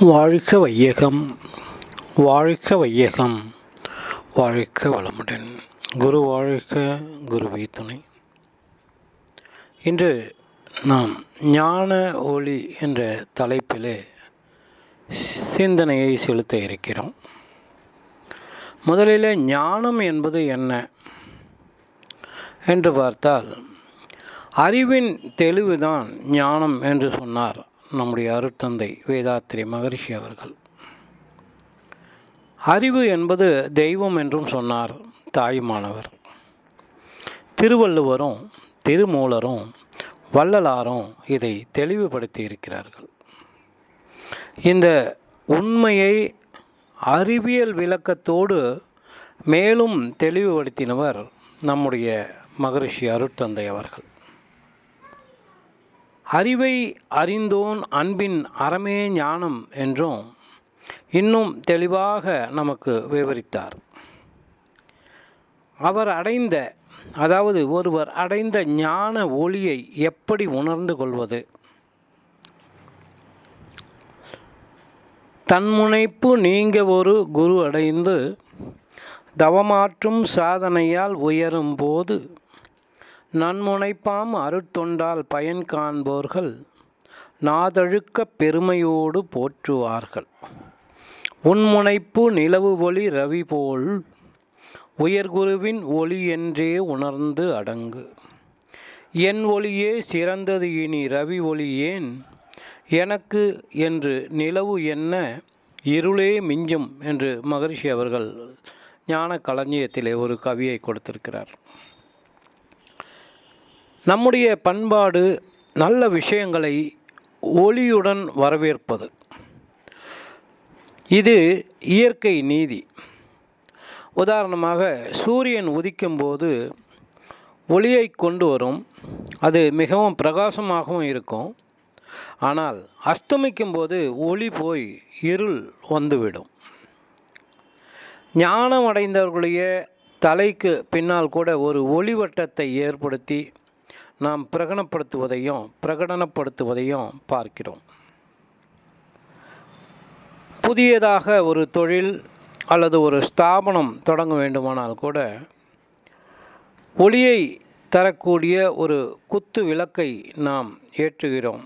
வாழ்க வையகம் வாழ்க வையகம் வாழ்க வளமுடன். குரு வாழ்க குருவே துணை. இன்று நாம் ஞான ஒளி என்ற தலைப்பிலே சிந்தனையை செலுத்த இருக்கிறோம். முதலில் ஞானம் என்பது என்ன என்று பார்த்தால் அறிவின் தெளிவுதான் ஞானம் என்று சொன்னார். நம்முடைய அருட்தந்தை வேதாத்திரி மகரிஷி அவர்கள். அறிவு என்பது தெய்வம் என்றும் சொன்னார் தாயுமானவர். திருவள்ளுவரும் திருமூலரும் வள்ளலாரும் இதை தெளிவுபடுத்தி இருக்கிறார்கள் இந்த உண்மையை அறிவியல் விளக்கத்தோடு மேலும் தெளிவுபடுத்தினவர் நம்முடைய மகரிஷி அருட்தந்தை அவர்கள். அறிவை அறிந்தோன் அன்பின் அறமே ஞானம் என்றும் இன்னும் தெளிவாக நமக்கு விவரித்தார். அவர் அடைந்த அதாவது ஒருவர் அடைந்த ஞான ஒளியை எப்படி உணர்ந்து கொள்வது? தன்முனைப்பு நீங்க ஒரு குரு அடைந்து தவமாற்றும் சாதனையால் உயரும் போது நன்முனைப்பாம் அருட்தொண்டால் பயன் காண்போர்கள். நாதழுக்க பெருமையோடு போற்றுவார்கள். உன்முனைப்பு நிலவு ஒளி ரவி போல் உயர்குருவின் ஒளி என்றே உணர்ந்து அடங்கு. என் ஒளியே சிறந்தது இனி ரவி ஒளி ஏன்? எனக்கு என்று நிலவு என்ன? இருளே மிஞ்சும் என்று மகரிஷி அவர்கள் ஞான களஞ்சியத்திலே ஒரு கவியை கொடுத்திருக்கிறார். நம்முடைய பண்பாடு நல்ல விஷயங்களை ஒளியுடன் வரவேற்பது. இது இயற்கை நீதி. உதாரணமாக சூரியன் உதிக்கும்போது ஒளியை கொண்டு வரும். அது மிகவும் பிரகாசமாகவும் இருக்கும். ஆனால் அஸ்தமிக்கும் போது ஒளி போய் இருள் வந்துவிடும். ஞானம் அடைந்தவர்களுடைய தலைக்கு பின்னால் கூட ஒரு ஒளிவட்டத்தை ஏற்படுத்தி நாம் பிரகடனப்படுத்துவதையும் பிரகடனப்படுத்துவதையும் பார்க்கிறோம். புதியதாக ஒரு தொழில் அல்லது ஒரு ஸ்தாபனம் தொடங்க வேண்டுமானால் கூட ஒளியை தரக்கூடிய ஒரு குத்து விளக்கை நாம் ஏற்றுகிறோம்.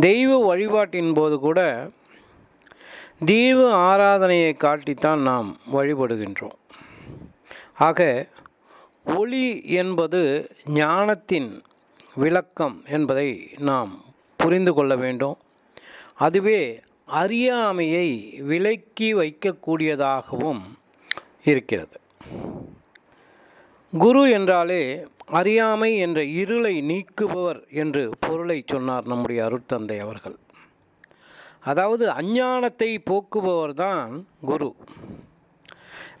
தெய்வ வழிபாட்டின் போது கூட தெய்வ ஆராதனையை காட்டித்தான் நாம் வழிபடுகின்றோம். ஆக ஒளி என்பது ஞானத்தின் விளக்கம் என்பதை நாம் புரிந்து கொள்ள வேண்டும். அதுவே அறியாமையை விலக்கி வைக்கக்கூடியதாகவும் இருக்கிறது. குரு என்றாலே அறியாமை என்ற இருளை நீக்குபவர் என்று பொருளை சொன்னார் நம்முடைய அருட்தந்தை அவர்கள். அதாவது அஞ்ஞானத்தை போக்குபவர் தான் குரு.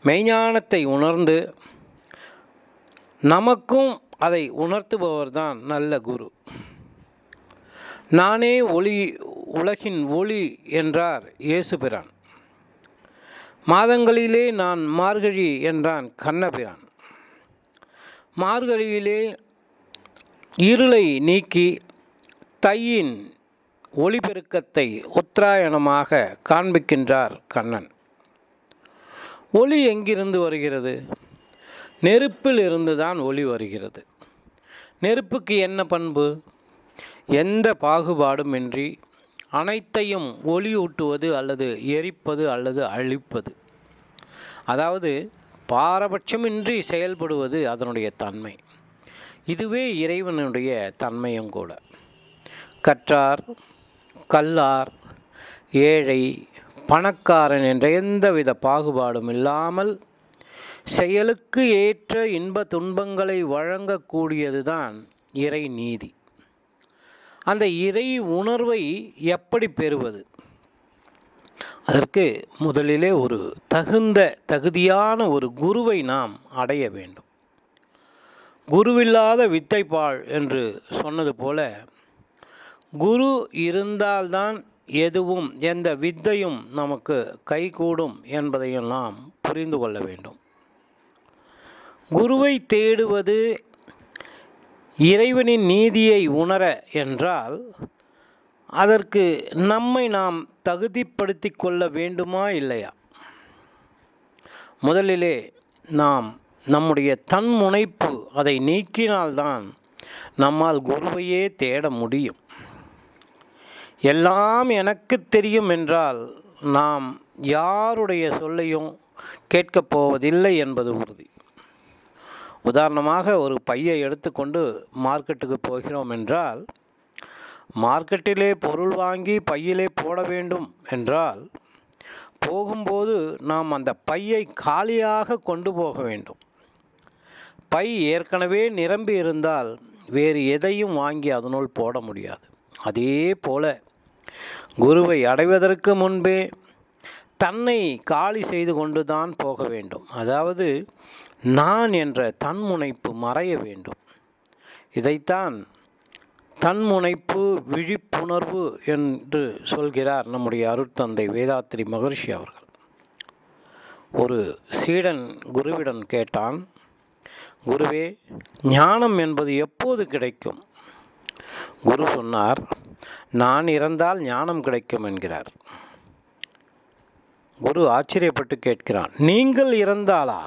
மெய்ஞானத்தை உணர்ந்து நமக்கும் அதை உணர்த்துபவர் தான் நல்ல குரு. நானே ஒளி உலகின் ஒளி என்றார் இயேசுபிரான் மாதங்களிலே நான் மார்கழி என்றான் கண்ணபிரான். மார்கழியிலே இருளை நீக்கி தையின் ஒளிபெருக்கத்தை உத்தராயணமாக காண்பிக்கின்றார் கண்ணன். ஒளி எங்கிருந்து வருகிறது? நெருப்பில் இருந்து தான் ஒளி வருகிறது. நெருப்புக்கு என்ன பண்பு? எந்த பாகுபாடுமின்றி அனைத்தையும் ஒளியூட்டுவது அல்லது எரிப்பது அல்லது அழிப்பது. அதாவது பாரபட்சமின்றி செயல்படுவது அதனுடைய தன்மை. இதுவே இறைவனுடைய தன்மையும் கூட. கற்றார் கல்லார் ஏழை பணக்காரன் என்ற எந்தவித பாகுபாடும் இல்லாமல் செயலுக்கு ஏற்ற இன்ப துன்பங்களை வழங்கக்கூடியதுதான் இறை நீதி. அந்த இறை உணர்வை எப்படி பெறுவது? அதற்கு முதலிலே ஒரு தகுந்த தகுதியான ஒரு குருவை நாம் அடைய வேண்டும். குருவில்லாத வித்தைப்பாள் என்று சொன்னது போல குரு இருந்தால்தான் எதுவும் எந்த வித்தையும் நமக்கு கைகூடும் என்பதையும் நாம் புரிந்து கொள்ள வேண்டும். குருவை தேடுவது இறைவனின் நீதியை உணர என்றால் அதற்கு நம்மை நாம் தகுதிப்படுத்தி கொள்ள வேண்டுமா இல்லையா? முதலிலே நாம் நம்முடைய தன்முனைப்பு அதை நீக்கினால்தான் நம்மால் குருவையே தேட முடியும். எல்லாம் எனக்கு தெரியும் என்றால் நாம் யாருடைய சொல்லையும் கேட்கப் போவதில்லை என்பது உறுதி. உதாரணமாக ஒரு பையை எடுத்துக்கொண்டு மார்க்கெட்டுக்கு போகிறோம் என்றால் மார்க்கெட்டிலே பொருள் வாங்கி பையிலே போட வேண்டும் என்றால் போகும்போது நாம் அந்த பையை காலியாக கொண்டு போக வேண்டும். பை ஏற்கனவே நிரம்பி இருந்தால் வேறு எதையும் வாங்கி அதனுள் போட முடியாது. அதே போல குருவை அடைவதற்கு முன்பே தன்னை காலி செய்து கொண்டு தான் போக வேண்டும். அதாவது நான் என்ற தன்முனைப்பு மறைய வேண்டும். இதைத்தான் தன்முனைப்பு விழிப்புணர்வு என்று சொல்கிறார் நம்முடைய அருட்தந்தை வேதாத்திரி மகர்ஷி அவர்கள். ஒரு சீடன் குருவிடம் கேட்டான் குருவே ஞானம் என்பது எப்போது கிடைக்கும்? குரு சொன்னார் நான் இறந்தால் ஞானம் கிடைக்கும் என்கிறார். குரு ஆச்சரியப்பட்டு கேட்கிறான் நீங்கள் இறந்தாளா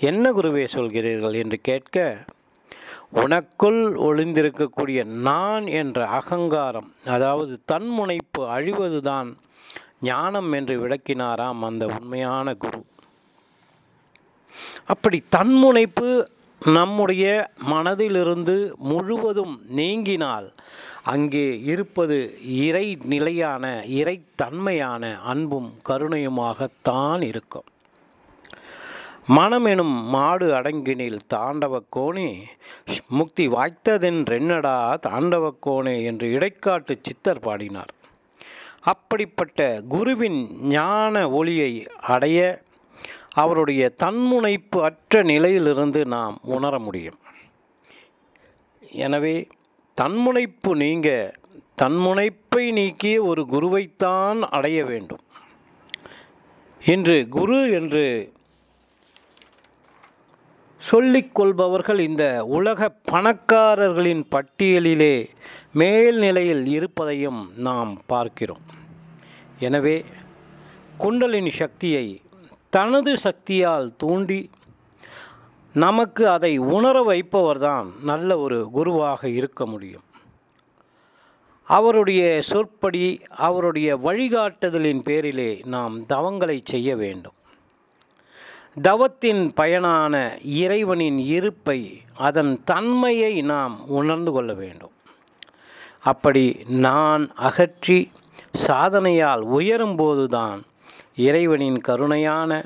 என்ன குருவே சொல்கிறீர்கள் என்று கேட்க உனக்குள் ஒளிந்திருக்கக்கூடிய நான் என்ற அகங்காரம் அதாவது தன்முனைப்பு அழிவதுதான் ஞானம் என்று விளக்கினாராம் அந்த உண்மையான குரு. அப்படி தன்முனைப்பு நம்முடைய மனதிலிருந்து முழுவதும் நீங்கினால் அங்கே இருப்பது இறை நிலையான இறைத்தன்மையான அன்பும் கருணையுமாகத்தான் இருக்கும். மனமெனும் மாடு அடங்கினில் தாண்டவ கோணே முக்தி வாய்த்ததென்றென்னடா தாண்டவ கோணே என்று இடைக்காட்டு சித்தர் பாடினார். அப்படிப்பட்ட குருவின் ஞான ஒளியை அடைய அவருடைய தன்முனைப்பு அற்ற நிலையிலிருந்து நாம் உணர முடியும். எனவே தன்முனைப்பு நீங்க தன்முனைப்பை நீக்கிய ஒரு குருவைத்தான் அடைய வேண்டும். இன்று குரு என்று சொல்லிக்கொள்பவர்கள் இந்த உலக பணக்காரர்களின் பட்டியலிலே மேல்நிலையில் இருப்பதையும் நாம் பார்க்கிறோம். எனவே குண்டலின் சக்தியை தனது சக்தியால் தூண்டி நமக்கு அதை உணர வைப்பவர்தான் நல்ல ஒரு குருவாக இருக்க முடியும். அவருடைய சொற்படி அவருடைய வழிகாட்டுதலின் பேரிலே நாம் தவங்களை செய்ய வேண்டும். தவத்தின் பயனான இறைவனின் இருப்பை அதன் தன்மையை நாம் உணர்ந்து கொள்ள வேண்டும். அப்படி நான் அகற்றி சாதனையால் உயரும்போதுதான் இறைவனின் கருணையான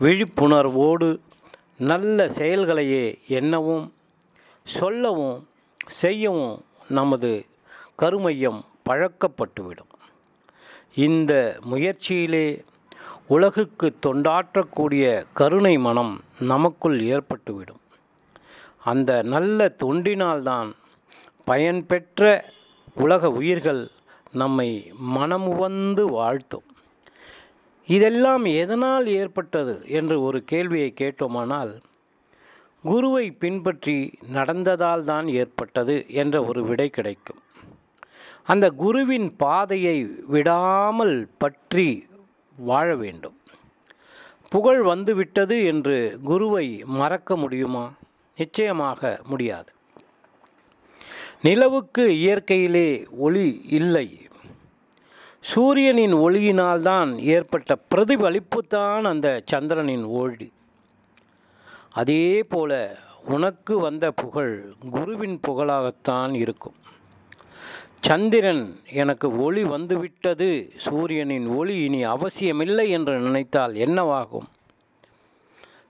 விழிப்புணர்வோடு நல்ல செயல்களையே எண்ணவும் சொல்லவும் செய்யவும் நமது கருமையம் பழக்கப்பட்டுவிடும். இந்த முயற்சியிலே உலகுக்கு தொண்டாற்றக்கூடிய கருணை மனம் நமக்குள் ஏற்பட்டுவிடும். அந்த நல்ல தொண்டினால்தான் பயன்பெற்ற உலக உயிர்கள் நம்மை மனமுவந்து வாழ்த்தும். இதெல்லாம் எதனால் ஏற்பட்டது என்று ஒரு கேள்வியை கேட்டோமானால் குருவை பின்பற்றி நடந்ததால் தான் ஏற்பட்டது என்ற ஒரு விடை கிடைக்கும். அந்த குருவின் பாதையை விடாமல் பற்றி வாழ வேண்டும். புகழ் வந்துவிட்டது என்று குருவை மறக்க முடியுமா? நிச்சயமாக முடியாது. நிலவுக்கு இயற்கையிலே ஒளி இல்லை. சூரியனின் ஒளியினால்தான் ஏற்பட்ட பிரதிபலிப்புத்தான் அந்த சந்திரனின் ஒளி. அதே போல உனக்கு வந்த புகழ் குருவின் புகழாகத்தான் இருக்கும். சந்திரன் எனக்கு ஒளி வந்துவிட்டது. சூரியனின் ஒளி இனி அவசியமில்லை என்று நினைத்தால் என்னவாகும்?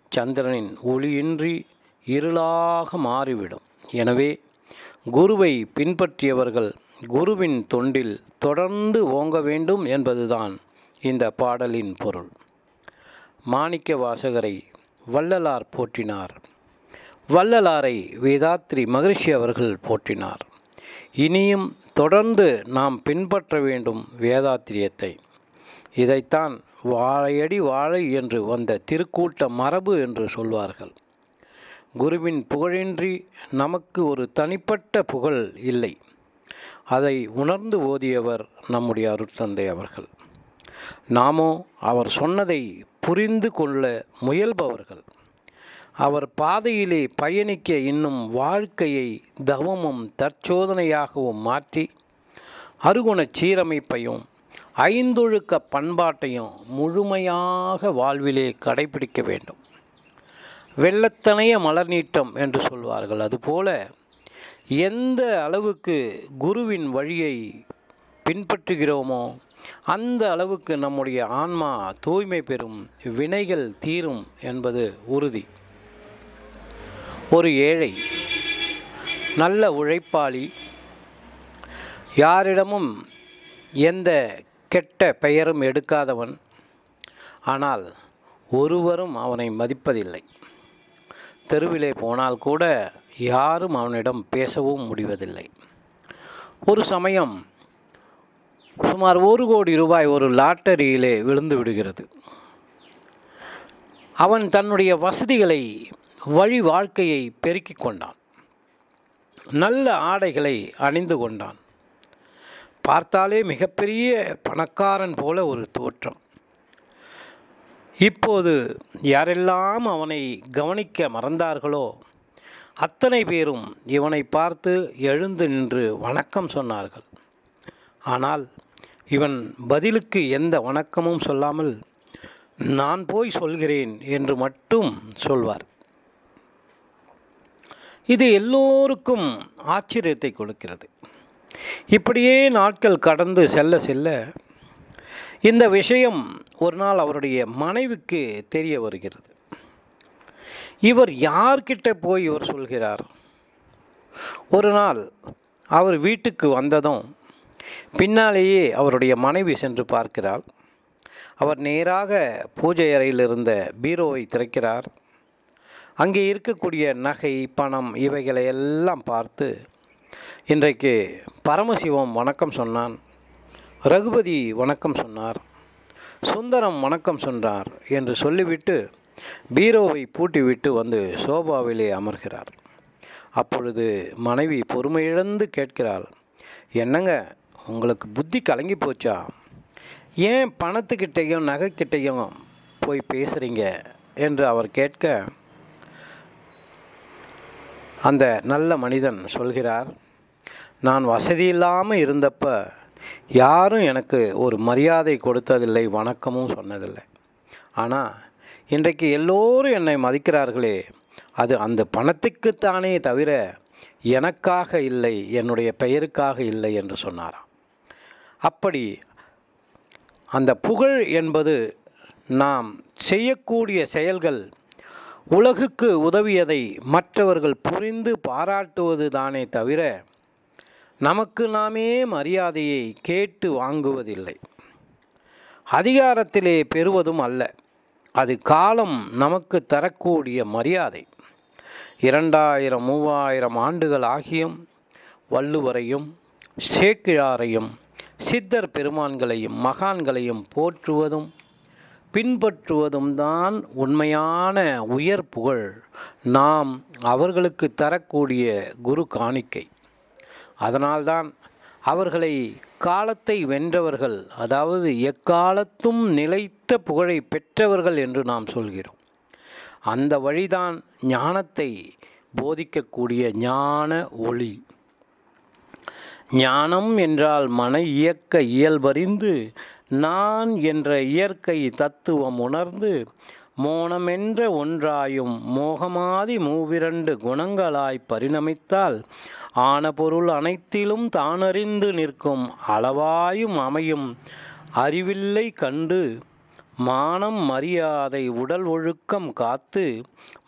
சந்திரனின் ஒளியின்றி இருளாக மாறிவிடும். எனவே குருவை பின்பற்றியவர்கள் குருவின் தொண்டில் தொடர்ந்து ஓங்க வேண்டும் என்பதுதான் இந்த பாடலின் பொருள். மாணிக்க வாசகரை வள்ளலார் போற்றினார். வள்ளலாரை வேதாத்ரி மகிழ்ச்சி அவர்கள் போற்றினார். இனியும் தொடர்ந்து நாம் பின்பற்ற வேண்டும் வேதாத்திரியத்தை. இதைத்தான் வாழையடி வாழை என்று வந்த திருக்கூட்ட மரபு என்று சொல்வார்கள். குருவின் புகழின்றி நமக்கு ஒரு தனிப்பட்ட புகழ் இல்லை. அதை உணர்ந்து ஓதியவர் நம்முடைய அருட்தந்தை அவர்கள். நாமோ அவர் சொன்னதை புரிந்து கொள்ள முயல்பவர்கள். அவர் பாதையிலே பயணிக்க இன்னும் வாழ்க்கையை தவமும் தற்சோதனையாகவும் மாற்றி அருகுணச் சீரமைப்பையும் ஐந்தொழுக்க பண்பாட்டையும் முழுமையாக வாழ்விலே கடைபிடிக்க வேண்டும். வெள்ளத்தனைய மலர் நீட்டம் என்று சொல்வார்கள். அதுபோல எந்த அளவுக்கு குருவின் வழியை பின்பற்றுகிறோமோ அந்த அளவுக்கு நம்முடைய ஆன்மா தூய்மை பெறும் வினைகள் தீரும் என்பது உறுதி. ஒரு ஏழை நல்ல உழைப்பாளி. யாரிடமும் எந்த கெட்ட பெயரும் எடுக்காதவன். ஆனால் ஒருவரும் அவனை மதிப்பதில்லை. தெருவிலே போனால் கூட யாரும் அவனிடம் பேசவும் முடிவதில்லை. ஒரு சமயம் சுமார் ஒரு கோடி ரூபாய் ஒரு லாட்டரியிலே விழுந்து விடுகிறது. அவன் தன்னுடைய வசதிகளை வழி வாழ்க்கையை பெருக்கிக் கொண்டான். நல்ல ஆடைகளை அணிந்து கொண்டான். பார்த்தாலே மிகப்பெரிய பணக்காரன் போல ஒரு தோற்றம். இப்போது யாரெல்லாம் அவனை கவனிக்க மறந்தார்களோ அத்தனை பேரும் இவனை பார்த்து எழுந்து நின்று வணக்கம் சொன்னார்கள். ஆனால் இவன் பதிலுக்கு எந்த வணக்கமும் சொல்லாமல் நான் போய் சொல்கிறேன் என்று மட்டும் சொல்வார். இது எல்லோருக்கும் ஆச்சரியத்தை கொடுக்கிறது. இப்படியே நாட்கள் கடந்து செல்ல செல்ல இந்த விஷயம் ஒரு நாள் அவருடைய மனைவிக்கு தெரிய வருகிறது. இவர் யார்கிட்ட போய் இவர் சொல்கிறார்? ஒரு நாள் அவர் வீட்டுக்கு வந்ததும் பின்னாலேயே அவருடைய மனைவி சென்று பார்க்கிறாள். அவர் நேராக பூஜை அறையில் இருந்த பீரோவை திறக்கிறார். அங்கே இருக்கக்கூடிய நகை பணம் இவைகளை எல்லாம் பார்த்து இன்றைக்கு பரமசிவம் வணக்கம் சொன்னான். ரகுபதி வணக்கம் சொன்னார். சுந்தரம் வணக்கம் சொன்னார் என்று சொல்லிவிட்டு பீரோவை பூட்டிவிட்டு வந்து சோபாவிலே அமர்கிறார். அப்பொழுது மனைவி பொறுமையிழந்து கேட்கிறாள் என்னங்க உங்களுக்கு புத்தி கலங்கி போச்சா? ஏன் பணத்துக்கிட்டேயும் நகைக்கிட்டேயும் போய் பேசுகிறீங்க என்று அவர் கேட்க அந்த நல்ல மனிதன் சொல்கிறார் நான் வசதி இல்லாமல் இருந்தப்ப யாரும் எனக்கு ஒரு மரியாதை கொடுத்ததில்லை வணக்கமும் சொன்னதில்லை. ஆனால் இன்றைக்கு எல்லோரும் என்னை மதிக்கிறார்களே அது அந்த பணத்துக்குத்தானே தவிர எனக்காக இல்லை என்னுடைய பெயருக்காக இல்லை என்று சொன்னாராம். அப்படி அந்த புகழ் என்பது நாம் செய்யக்கூடிய செயல்கள் உலகுக்கு உதவியதை மற்றவர்கள் புரிந்து பாராட்டுவது தானே தவிர நமக்கு நாமே மரியாதையை கேட்டு வாங்குவதில்லை. அதிகாரத்திலே பெறுவதும் அல்ல. அது காலம் நமக்கு தரக்கூடிய மரியாதை. இரண்டாயிரம் மூவாயிரம் ஆண்டுகள் ஆகியும் வள்ளுவரையும் சேக்கிழாரையும் சித்தர் பெருமான்களையும் மகான்களையும் போற்றுவதும் பின்பற்றுவதும் தான் உண்மையான உயர் புகழ். நாம் அவர்களுக்கு தரக்கூடிய குரு காணிக்கை. அதனால்தான் அவர்களை காலத்தை வென்றவர்கள் அதாவது எக்காலத்தும் நிலைத்த புகழை பெற்றவர்கள் என்று நாம் சொல்கிறோம். அந்த வழிதான் ஞானத்தை போதிக்கக்கூடிய ஞான ஒளி. ஞானம் என்றால் மன இயக்க இயல்பறிந்து நான் என்ற இயற்கை தத்துவம் உணர்ந்து மோனமென்ற ஒன்றாயும் மோகமாதி மூவிரண்டு குணங்களாய் பரிணமித்தால் ஆன பொருள் அனைத்திலும் தானறிந்து நிற்கும் அளவாயும் அமையும் அறிவில்லை கண்டு மானம் மரியாதை உடல் ஒழுக்கம் காத்து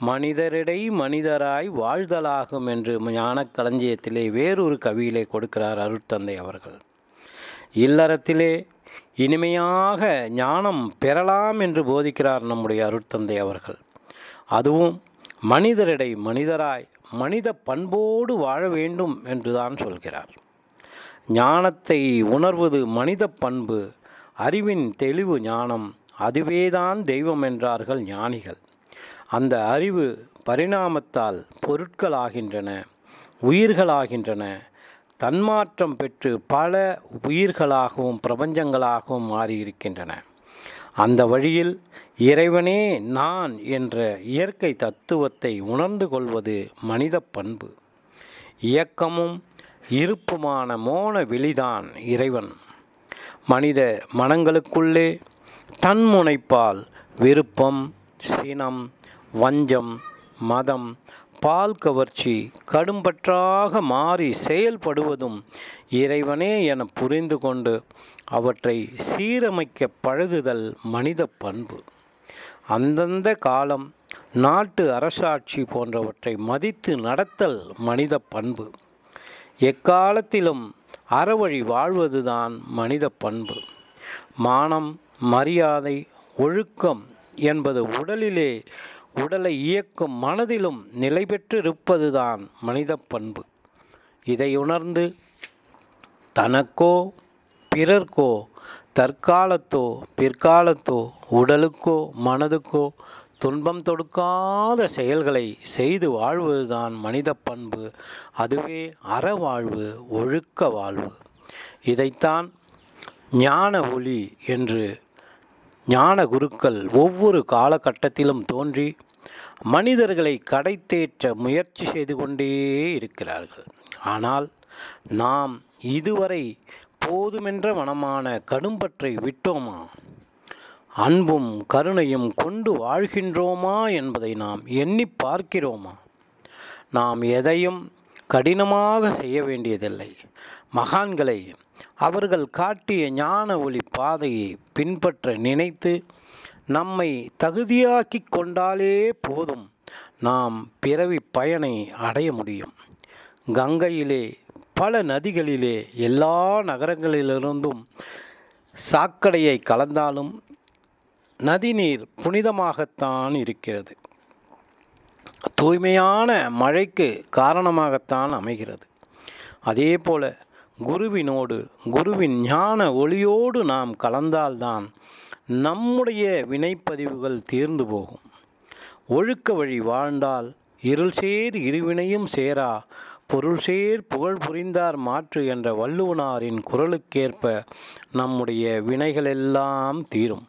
மனிதரிடை மனிதராய் வாழ்தலாகும் என்று ஞானக்களஞ்சியத்திலே வேறொரு கவியிலே கொடுக்கிறார் அருட்தந்தை அவர்கள். இல்லறத்திலே இனிமையாக ஞானம் பெறலாம் என்று போதிக்கிறார் நம்முடைய அருட்தந்தை அவர்கள். அதுவும் மனிதரிடை மனிதராய் மனித பண்போடு வாழ வேண்டும் என்றுதான் சொல்கிறார். ஞானத்தை உணர்வது மனித பண்பு அறிவின் தெளிவு ஞானம் அதுவேதான் தெய்வம் என்றார்கள் ஞானிகள். அந்த அறிவு பரிணாமத்தால் பொருட்களாகின்றன உயிர்களாகின்றன தன்மாற்றம் பெற்று பல உயிர்களாகவும் பிரபஞ்சங்களாகவும் மாறியிருக்கின்றன. அந்த வழியில் இறைவனே நான் என்ற இயற்கை தத்துவத்தை உணர்ந்து கொள்வது மனித பண்பு. இயக்கமும் இருப்புமான மோன வெளிதான் இறைவன். மனித மனங்களுக்குள்ளே தன்முனைப்பால் விருப்பம் சினம் வஞ்சம் மதம் பால் கவர்ச்சி கடும்பற்றாக மாறி செயல்படுவதும் இறைவனே என புரிந்து கொண்டு அவற்றை சீரமைக்க பழகுதல் மனித பண்பு. அந்தந்த காலம் நாட்டு அரசாட்சி போன்றவற்றை மதித்து நடத்தல் மனித பண்பு. எக்காலத்திலும் அறவழி வாழ்வதுதான் மனித பண்பு. மானம் மரியாதை ஒழுக்கம் என்பது உடலிலே உடலை இயக்கும் மனதிலும் நிலை பெற்றிருப்பதுதான் மனித பண்பு. இதை உணர்ந்து தனக்கோ பிறர்க்கோ தற்காலத்தோ பிற்காலத்தோ உடலுக்கோ மனதுக்கோ துன்பம் தொடுக்காத செயல்களை செய்து வாழ்வதுதான் மனித பண்பு. அதுவே அறவாழ்வு ஒழுக்க வாழ்வு. இதைத்தான் ஞான ஒளி என்று ஞான குருக்கள் ஒவ்வொரு காலகட்டத்திலும் தோன்றி மனிதர்களை கடைத்தேற்ற முயற்சி செய்து கொண்டே இருக்கிறார்கள். ஆனால் நாம் இதுவரை போதுமென்ற மனமான கடும்பற்றை விட்டோமா? அன்பும் கருணையும் கொண்டு வாழ்கின்றோமா என்பதை நாம் எண்ணி பார்க்கிறோமா? நாம் எதையும் கடினமாக செய்ய வேண்டியதில்லை. மகான்களை அவர்கள் காட்டிய ஞான ஒளி பாதையை பின்பற்ற நினைத்து நம்மை தகுதியாக்கி கொண்டாலே போதும். நாம் பிறவி பயனை அடைய முடியும். கங்கையிலே பல நதிகளிலே எல்லா நகரங்களிலிருந்தும் சாக்கடையை கலந்தாலும் நதிநீர் புனிதமாகத்தான் இருக்கிறது. தூய்மையான மழைக்கு காரணமாகத்தான் அமைகிறது. அதே போல குருவினோடு குருவின் ஞான ஒளியோடு நாம் கலந்தால்தான் நம்முடைய வினைப்பதிவுகள் தீர்ந்து போகும். ஒழுக்க வழி வாழ்ந்தால் இருள் சேர் இருவினையும் சேரா பொருள் சேர் புகழ் புரிந்தார் மாற்று என்ற வள்ளுவனாரின் குரலுக்கேற்ப நம்முடைய வினைகளெல்லாம் தீரும்.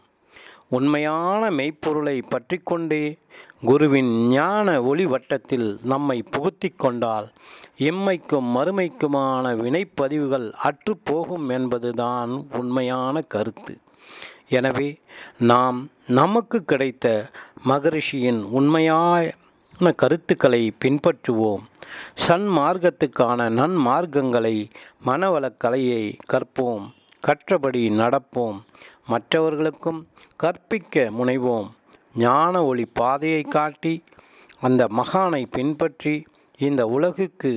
உண்மையான மெய்ப்பொருளை பற்றி கொண்டே குருவின் ஞான ஒளி வட்டத்தில் நம்மை புகுத்தி கொண்டால் இம்மைக்கும் மறுமைக்குமான வினைப்பதிவுகள் அற்றுப்போகும் என்பதுதான் உண்மையான கருத்து. எனவே நாம் நமக்கு கிடைத்த மகரிஷியின் உண்மையான கருத்துக்களை பின்பற்றுவோம். சன்மார்க்கத்துக்கான நன்மார்க்கங்களை மனவளக்கலையை கற்போம் கற்றபடி நடப்போம். மற்றவர்களுக்கும் கற்பிக்க முனைவோம். ஞான ஒளி பாதையை காட்டி அந்த மகானை பின்பற்றி இந்த உலகுக்கு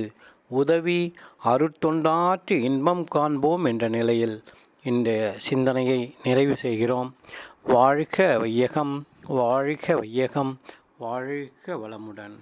உதவி அருட்தொண்டாற்றி இன்பம் காண்போம் என்ற நிலையில் இந்த சிந்தனையை நிறைவு செய்கிறோம். வாழ்க வையகம் வாழ்க வையகம் வாழ்க வளமுடன்.